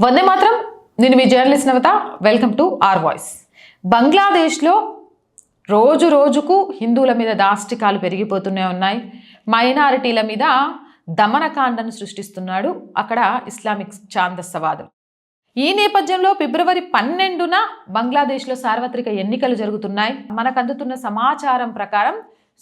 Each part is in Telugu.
వందే మాత్రం. నేను మీ journalist Navata welcome to R voice. బంగ్లాదేశ్లో రోజు రోజుకు హిందువుల మీద దాష్టికాలు పెరిగిపోతూనే ఉన్నాయి. మైనారిటీల మీద దమనకాండను సృష్టిస్తున్నాడు అక్కడ ఇస్లామిక్ ఛాందస్సవాదం. ఈ నేపథ్యంలో ఫిబ్రవరి పన్నెండున బంగ్లాదేశ్లో సార్వత్రిక ఎన్నికలు జరుగుతున్నాయి. మనకు అందుతున్న సమాచారం ప్రకారం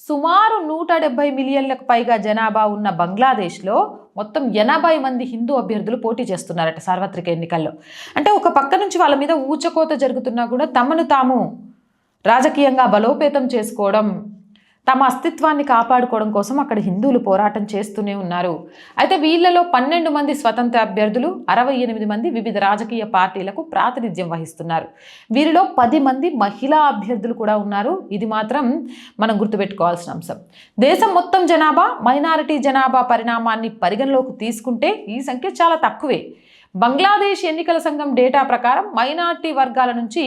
సుమారు నూట డెబ్బై మిలియన్లకు పైగా జనాభా ఉన్న బంగ్లాదేశ్లో మొత్తం ఎనభై మంది హిందూ అభ్యర్థులు పోటీ చేస్తున్నారట సార్వత్రిక ఎన్నికల్లో. అంటే ఒక పక్క నుంచి వాళ్ళ మీద ఊచకోత జరుగుతున్నా కూడా తమను తాము రాజకీయంగా బలోపేతం చేసుకోవడం తమ అస్తిత్వాన్ని కాపాడుకోవడం కోసం అక్కడ హిందువులు పోరాటం చేస్తూనే ఉన్నారు. అయితే వీళ్ళలో పన్నెండు మంది స్వతంత్ర అభ్యర్థులు అరవై ఎనిమిది మంది వివిధ రాజకీయ పార్టీలకు ప్రాతినిధ్యం వహిస్తున్నారు. వీరిలో పది మంది మహిళా అభ్యర్థులు కూడా ఉన్నారు. ఇది మాత్రం మనం గుర్తుపెట్టుకోవాల్సిన అంశం. దేశం మొత్తం జనాభా మైనారిటీ జనాభా పరిణామాన్ని పరిగణలోకి తీసుకుంటే ఈ సంఖ్య చాలా తక్కువే. బంగ్లాదేశ్ ఎన్నికల సంఘం డేటా ప్రకారం మైనార్టీ వర్గాల నుంచి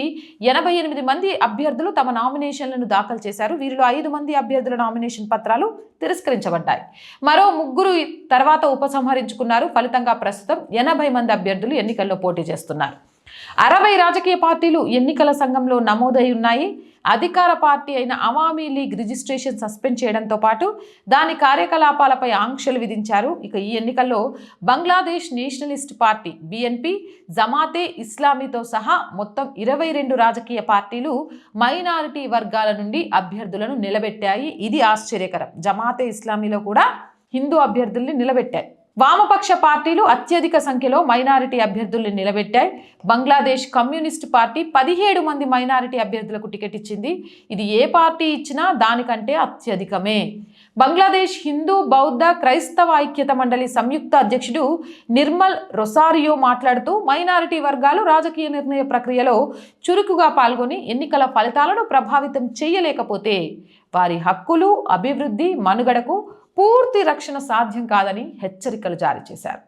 ఎనభై ఎనిమిది మంది అభ్యర్థులు తమ నామినేషన్లను దాఖలు చేశారు. వీరిలో ఐదు మంది అభ్యర్థుల నామినేషన్ పత్రాలు తిరస్కరించబడ్డాయి. మరో ముగ్గురు తర్వాత ఉపసంహరించుకున్నారు. ఫలితంగా ప్రస్తుతం ఎనభై మంది అభ్యర్థులు ఎన్నికల్లో పోటీ చేస్తున్నారు. అరవై రాజకీయ పార్టీలు ఎన్నికల సంఘంలో నమోదై ఉన్నాయి. అధికార పార్టీ అయిన అవామీ లీగ్ రిజిస్ట్రేషన్ సస్పెండ్ చేయడంతో పాటు దాని కార్యకలాపాలపై ఆంక్షలు విధించారు. ఇక ఈ ఎన్నికల్లో Bangladesh nationalist party BNP Jamaat ఇస్లామీతో సహా మొత్తం ఇరవై రెండు రాజకీయ పార్టీలు మైనారిటీ వర్గాల నుండి అభ్యర్థులను నిలబెట్టాయి. ఇది ఆశ్చర్యకరం. జమాతే ఇస్లామీలో కూడా హిందూ అభ్యర్థుల్ని నిలబెట్టాయి. వామపక్ష పార్టీలు అత్యధిక సంఖ్యలో మైనారిటీ అభ్యర్థుల్ని నిలబెట్టాయి. బంగ్లాదేశ్ కమ్యూనిస్ట్ పార్టీ పదిహేడు మంది మైనారిటీ అభ్యర్థులకు టికెట్ ఇచ్చింది. ఇది ఏ పార్టీ ఇచ్చినా దానికంటే అత్యధికమే. బంగ్లాదేశ్ హిందూ బౌద్ధ క్రైస్తవ ఐక్యత మండలి సంయుక్త అధ్యక్షుడు నిర్మల్ రొసారియో మాట్లాడుతూ మైనారిటీ వర్గాలు రాజకీయ నిర్ణయ ప్రక్రియలో చురుకుగా పాల్గొని ఎన్నికల ఫలితాలను ప్రభావితం చేయలేకపోతే వారి హక్కులు అభివృద్ధి మనుగడకు పూర్తి రక్షణ సాధ్యం కాదని హెచ్చరికలు జారీ చేశారు.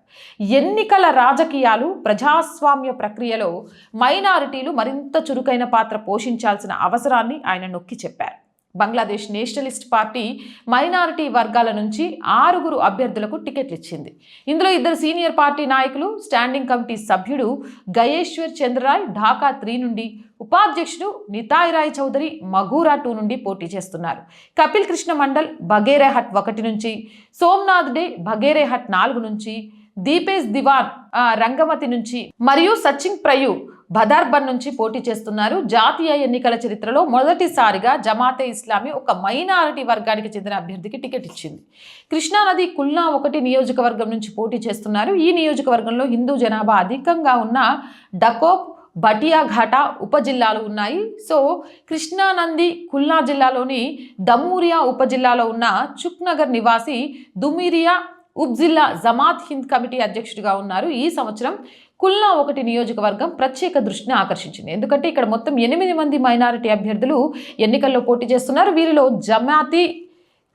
ఎన్నికల రాజకీయాలు ప్రజాస్వామ్య ప్రక్రియలో మైనారిటీలు మరింత చురుకైన పాత్ర పోషించాల్సిన అవసరాన్ని ఆయన నొక్కి చెప్పారు. బంగ్లాదేశ్ నేషనలిస్ట్ పార్టీ మైనారిటీ వర్గాల నుంచి ఆరుగురు అభ్యర్థులకు టికెట్లు ఇచ్చింది ఇందులో ఇద్దరు సీనియర్ పార్టీ నాయకులు స్టాండింగ్ కమిటీ సభ్యుడు గయేశ్వర్ చంద్రరాయ్ ఢాకా త్రీ నుండి ఉపాధ్యక్షుడు నితాయ్ రాయ్ చౌదరి మగూరా టూ నుండి పోటీ చేస్తున్నారు. కపిల్ కృష్ణ మండల్ బగేరేహట్ ఒకటి నుంచి సోమ్నాథ్ డే బగేరేహట్ నాలుగు నుంచి దీపేష్ దివాన్ రంగమతి నుంచి మరియు సచిన్ ప్రయు భదార్బన్ నుంచి పోటీ చేస్తున్నారు. జాతీయ ఎన్నికల చరిత్రలో మొదటిసారిగా జమాతే ఇస్లామీ ఒక మైనారిటీ వర్గానికి చెందిన అభ్యర్థికి టికెట్ ఇచ్చింది. కృష్ణానది కుల్నా ఒకటి నియోజకవర్గం నుంచి పోటీ చేస్తున్నారు. ఈ నియోజకవర్గంలో హిందూ జనాభా అధికంగా ఉన్న డకోప్ బటియాఘాటా ఉపజిల్లాలు ఉన్నాయి. సో కృష్ణానంది ఖుల్నా జిల్లాలోని దమూరియా ఉపజిల్లాలో ఉన్న చుక్నగర్ నివాసి దుమిరియా ఉబ్జిల్లా జమాత్ హింద్ కమిటీ అధ్యక్షుడిగా ఉన్నారు. ఈ సంవత్సరం కుల్నా ఒకటి నియోజకవర్గం ప్రత్యేక దృష్టిని ఆకర్షించింది. ఎందుకంటే ఇక్కడ మొత్తం ఎనిమిది మంది మైనారిటీ అభ్యర్థులు ఎన్నికల్లో పోటీ చేస్తున్నారు. వీరిలో జమాతి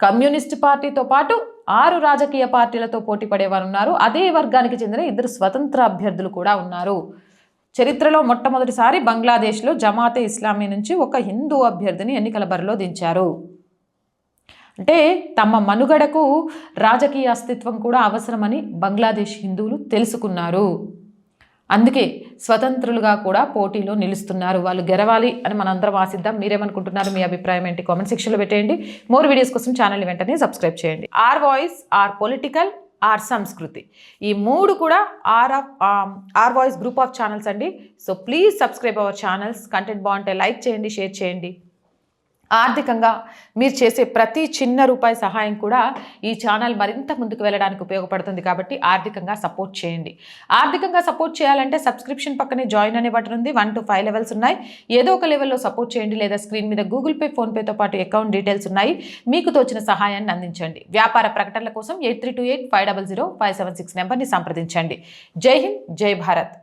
కమ్యూనిస్ట్ పార్టీతో పాటు ఆరు రాజకీయ పార్టీలతో పోటీ పడేవారు ఉన్నారు అదే వర్గానికి చెందిన ఇద్దరు స్వతంత్ర అభ్యర్థులు కూడా ఉన్నారు. చరిత్రలో మొట్టమొదటిసారి బంగ్లాదేశ్లో జమాతే ఇస్లామీ నుంచి ఒక హిందూ అభ్యర్థిని ఎన్నికల బరిలో దించారు. అంటే తమ మనుగడకు రాజకీయ అస్తిత్వం కూడా అవసరమని బంగ్లాదేశ్ హిందువులు తెలుసుకున్నారు. అందుకే స్వతంత్రులుగా కూడా పోటీలో నిలుస్తున్నారు. వాళ్ళు గెలవాలి అని మనందరం ఆశిద్దాం. మీరేమనుకుంటున్నారు? మీ అభిప్రాయం ఏంటి? కామెంట్ సెక్షన్లో పెట్టేయండి. మోర్ వీడియోస్ కోసం ఛానల్ వెంటనే సబ్స్క్రైబ్ చేయండి. R voice R political. R Sanskriti. ఈ మూడు కూడా are of R voice group of channels అండి. So please subscribe our channels. Content బాగుంటే లైక్ చేయండి షేర్ చేయండి. ఆర్థికంగా మీరు చేసే ప్రతి చిన్న రూపాయి సహాయం కూడా ఈ ఛానల్ మరింత ముందుకు వెళ్ళడానికి ఉపయోగపడుతుంది కాబట్టి ఆర్థికంగా సపోర్ట్ చేయండి. ఆర్థికంగా సపోర్ట్ చేయాలంటే సబ్స్క్రిప్షన్ పక్కనే జాయిన్ అనే బటన్ ఉంది. వన్ టు ఫైవ్ లెవెల్స్ ఉన్నాయి. ఏదో ఒక లెవెల్లో సపోర్ట్ చేయండి. లేదా స్క్రీన్ మీద గూగుల్ పే ఫోన్పేతో పాటు అకౌంట్ డీటెయిల్స్ ఉన్నాయి. మీకు తోచిన సహాయాన్ని అందించండి. వ్యాపార ప్రకటనల కోసం eight three two eight five double zero five seven six నెంబర్ని సంప్రదించండి. జై హింద్ జై భారత్.